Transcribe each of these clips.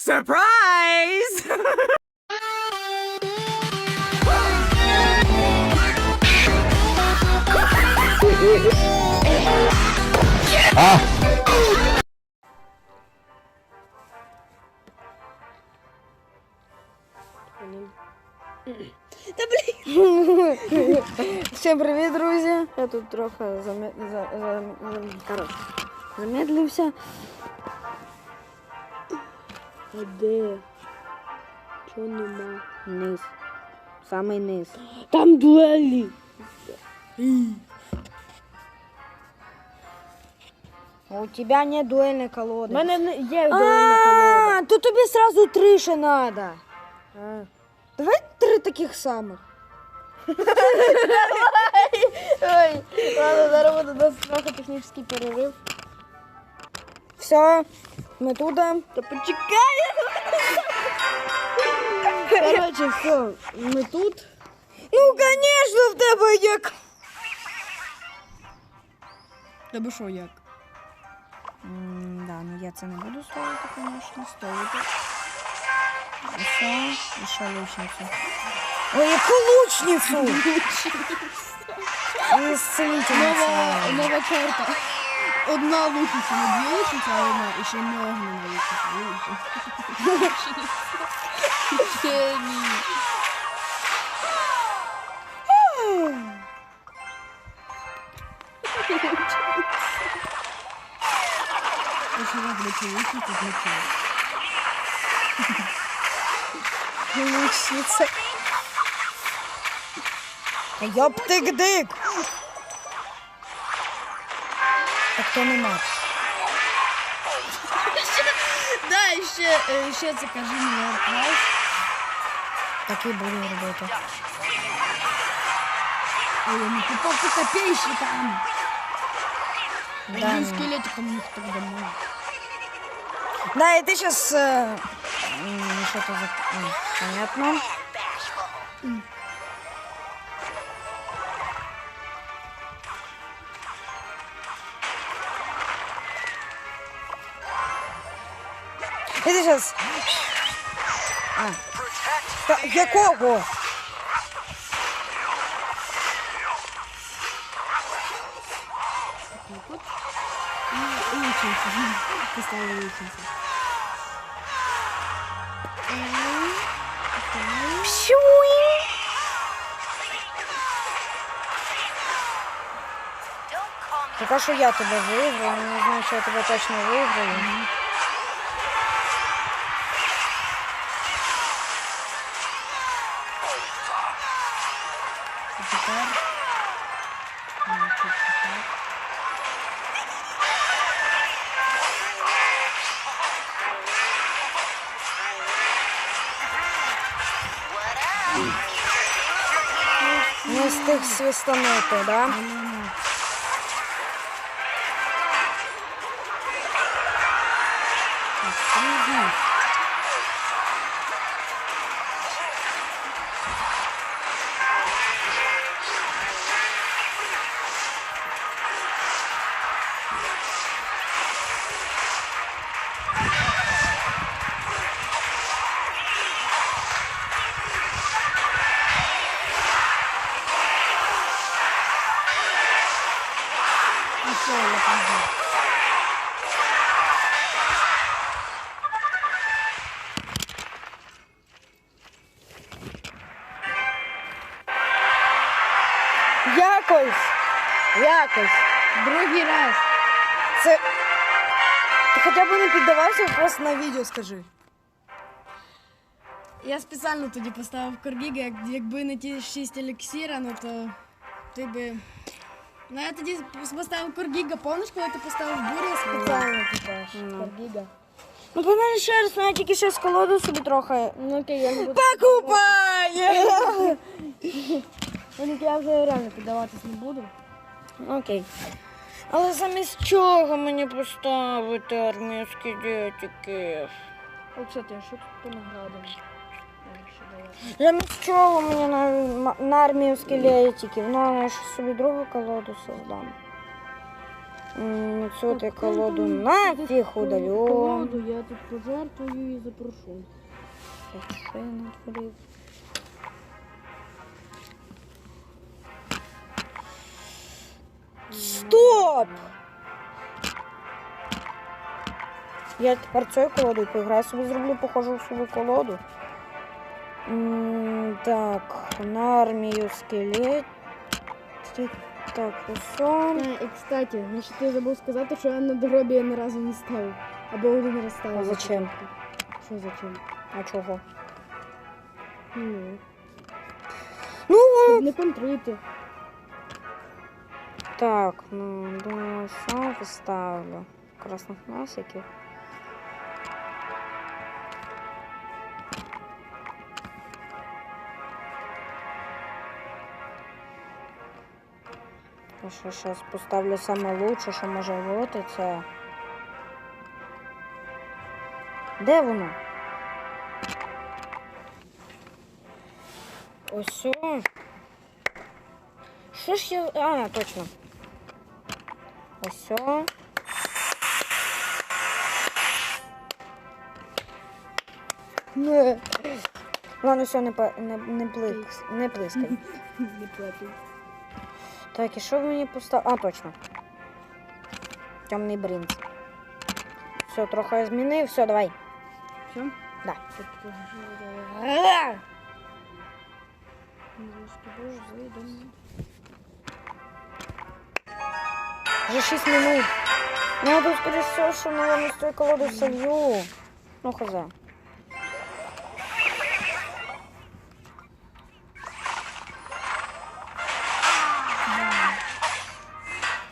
Surprise! Всім привіт, друзі! Я тут трохи замі... А де? Чого нема? Низ. Самий низ. Там дуелі. У тебя нет дуельной колоды. У мене не- є дуельна колода. А, тут тобі сразу три ще надо. Давай три таких самих. Ой, ладно, зараз буде у нас трохи технічний перерив. Все, ми туда. Та почекай! Коротше, все, ми тут. Ну, конечно, в тебе як. Тебе що, як? Да, ну я це не буду ставити, конечно, ставити. І що? І що лучницю? Ой, яку лучницю! І зцілительницю. Нова, нова черта. Одна лучниця, не дві лучниці, а одна, і ще не огнена лучниця. Геній. Перший раз для цієї лучниці злетіла. Лучниця. Та Йоптик-дик! Так то не мат. Да, і ще, е, ще це кажи мені Арклас. Так і буду робити. Ой, я не попав по копейщикам. Да, Один ну. скелетиком їх так домой. Да, и ты сейчас... что-то за... м, Понятно. І ти зараз... А. Та, якого? І лучниця. Поставила лучницю. Пока що я тебе виграю, не знаю, що я тебе точно виграю. А тепер... М, тут тепер. Не встиг свистанути, да? Якось! Якось! Другий раз. Це. Ти хоча б не піддавався, просто на відео скажи. Я спеціально тоді поставив Коргіга, як, якби не ті 6 еліксіра, ну то ти би. Ну я тоді поставив Коргіга, помниш, коли ти поставив буря спеціально, типа, Коргіга? Ну, погнали ще раз, ну я тільки ще з колоду собі трохи. Ну окей, я не буду. Покупає! Я вже реально піддаватись не буду. Окей. Але замість чого мені поставити армійські дітики? От, кстати, що тут по наградам? А, ще давай. Замість чого мені на, на армію скелетиків? Ну, я ж собі другу колоду создам. М, Цю ти колоду нафіг удалю. Я тут пожертвую і запрошу. Що я натворив? Стоп! Я тепер цією колодою поіграю собі зроблю, похожу в свою колоду. М, Так, на армію скелет. Так, усе. А, і кстати, значить ти забув сказати, що я на дробі я ні разу не ставив. Або один раз ставив. А зачем? Що зачем? А чого? Ну, Ну, щоб не контрити. Так, ну, думаю, сам поставлю. Красних носиків. Ще зараз поставлю саме лучше, що може бути, це. Де воно? Ось. Що ж я. А, точно. Ось. о. Ладно, все, не, не, не, пликс, не плискай. Не платив. Так, і що мені поставили? А, точно. Темний бринц. Все, трохи змінив. Все, давай. Все? Да. Вже 6 минут. Ну, я тут, скоріше всього, що, наверное, з тої колоди солью. Ну, хз.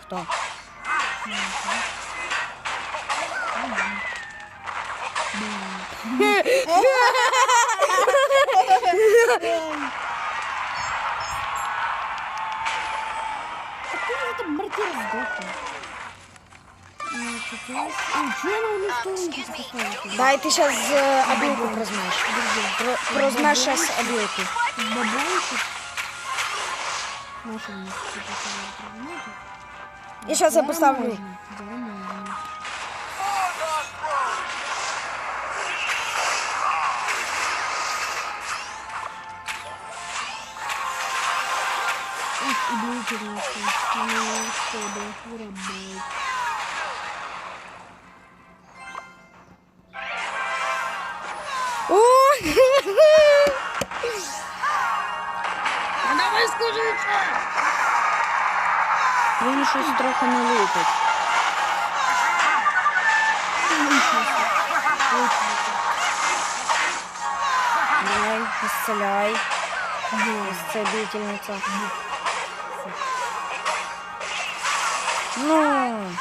Хто? Какой это братер сдохнул? Чего она уничтожила? Дай ти зараз обілку прозмеш. Про- Прозмеш зараз обілку. Бабульки? Наша мне что-то сказала, І зараз я поставлю. Да, можно. Эх, удивительница. Ну, что да, вырабатывает. О! А давай скажи, Він щось трохи не летить. Давай, исцеляй. Исцелительница. Ну,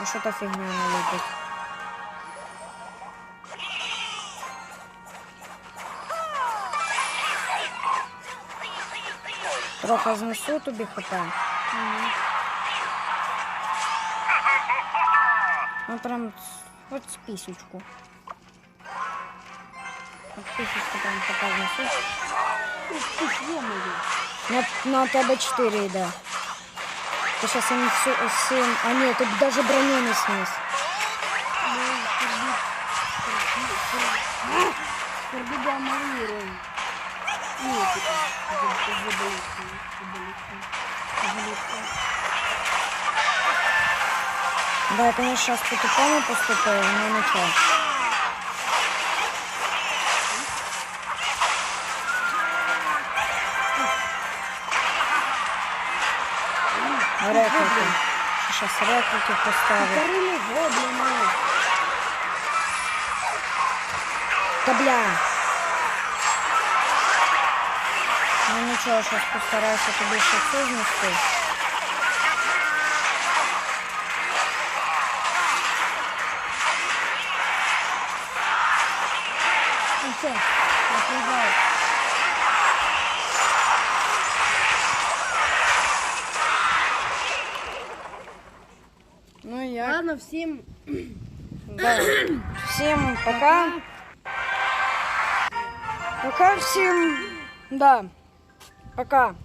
а что-то фигня не летит. Трохи знесу тобі хп. Ну прям с- от з пісючку. От пісючку прям хп знесу. На, на тебе 4 йде. Ти зараз 7, 7, а ні, ти навіть броню не сніс. Корбига малируем. Нет, типа, заболится, заболится. Да, я, конечно, сейчас по-тупому поступаю, но ничего. Сейчас рекрути поставлю. Вторыми гоблины. Та бля. Ну нічого, зараз постараюся тобі ще цю знести. Ладно, всем Да. Всем пока. Пока всем. Да. Пока.